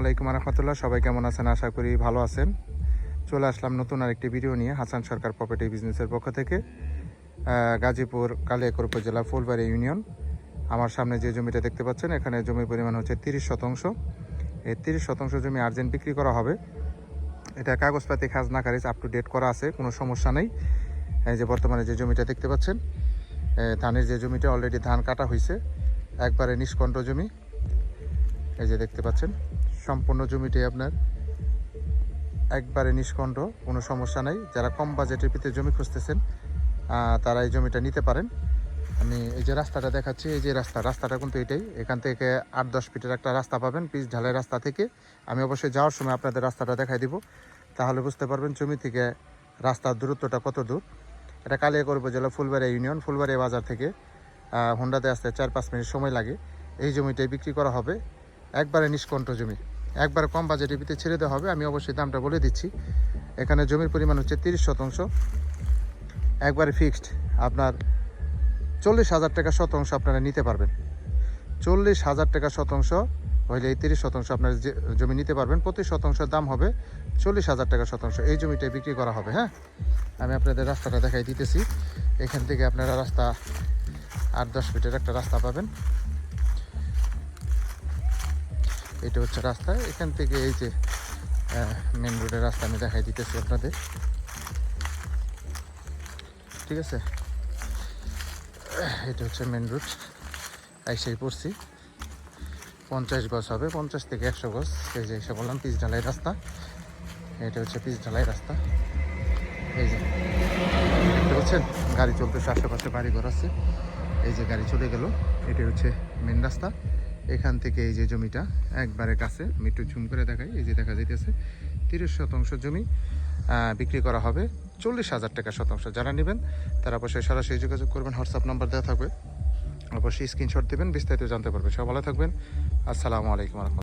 আলাইকুম রহমতুল্লাহ সবাই কেমন আছেন? আশা করি ভালো আছেন। চলে আসলাম নতুন আরেকটি ভিডিও নিয়ে, হাসান সরকার প্রপার্টি বিজনেসের পক্ষ থেকে গাজীপুর কালিয়াকর উপজেলা ফুলবাড়ি ইউনিয়ন। আমার সামনে যে জমিটা দেখতে পাচ্ছেন, এখানে জমির পরিমাণ হচ্ছে তিরিশ শতাংশ। এই তিরিশ শতাংশ জমি আর্জেন্ট বিক্রি করা হবে। এটা কাগজপাতি, খাজনা খারিজ আপ টু ডেট করা আছে, কোনো সমস্যা নেই। এই যে বর্তমানে যে জমিটা দেখতে পাচ্ছেন ধানের যে জমিটা অলরেডি ধান কাটা হয়েছে একবারে নিষ্কণ্ঠ জমি। এই যে দেখতে পাচ্ছেন, সম্পূর্ণ জমিটি আপনার একবারে নিষ্কণ্ঠ, কোনো সমস্যা নাই। যারা কম বাজেটের ভিতরে জমি খুঁজতেছেন তারা এই জমিটা নিতে পারেন। আমি এই যে রাস্তাটা দেখাচ্ছি, এই যে রাস্তা, রাস্তাটা কিন্তু এটাই। এখান থেকে আট দশ ফিটের একটা রাস্তা পাবেন, পিচ ঢালাই রাস্তা থেকে। আমি অবশ্যই যাওয়ার সময় আপনাদের রাস্তাটা দেখাই দিব। তাহলে বুঝতে পারবেন জমি থেকে রাস্তার দূরত্বটা কত দূর। এটা কালিয়াকর উপজেলা ফুলবাড়িয়া ইউনিয়ন, ফুলবাড়িয়া বাজার থেকে হোন্ডাতে আসতে চার পাঁচ মিনিট সময় লাগে। এই জমিটাই বিক্রি করা হবে। একবারে নিষ্কণ্ঠ জমি। একবারে কম বাজেটের ভিতরে ছেড়ে দেওয়া হবে, আমি অবশ্যই দামটা বলে দিচ্ছি। এখানে জমির পরিমাণ হচ্ছে তিরিশ শতাংশ। একবারে ফিক্সড আপনার চল্লিশ হাজার টাকা শতাংশ আপনারা নিতে পারবেন। চল্লিশ হাজার টাকা শতাংশ হইলে এই তিরিশ শতাংশ আপনার যে জমি নিতে পারবেন প্রতি শতাংশের দাম হবে চল্লিশ হাজার টাকা শতাংশ। এই জমিটাই বিক্রি করা হবে হ্যাঁ? আমি আপনাদের রাস্তাটা দেখাই দিতেছি। এখান থেকে আপনারা রাস্তা আট দশ ফিটের একটা রাস্তা পাবেন। এটা হচ্ছে রাস্তা। এখান থেকে এই যে মেন রোডের রাস্তা আমি দেখাই দিতেছি আপনাদের। ঠিক আছে? এটা হচ্ছে মেন রোড আইসাই পড়ছি। পঞ্চাশ গজ হবে, পঞ্চাশ থেকে একশো গজ। এই যে এসে বললাম, পিচ ঢালাই রাস্তা। এটা হচ্ছে পিচ ঢালাই রাস্তা। এই যে পাচ্ছেন? গাড়ি চলতেছে, আশেপাশে বাড়ি ঘর আছে। এই যে গাড়ি চলে গেল। এটা হচ্ছে মেন রাস্তা। এখান থেকে এই যে জমিটা, একবারে কাছে আমি একটু ঝুম করে দেখাই, এই যে দেখা যাইতেছে, তিরিশ শতাংশ জমি বিক্রি করা হবে, চল্লিশ হাজার টাকা শতাংশ। যারা নেবেন, তারা অবশ্যই সরাসরি যোগাযোগ করবেন, হোয়াটসঅ্যাপ নাম্বার দেওয়া থাকবে। অবশ্যই স্ক্রিনশট দেবেন, বিস্তারিত জানতে পারবে সব ভালো থাকবেন। আসসালামু আলাইকুম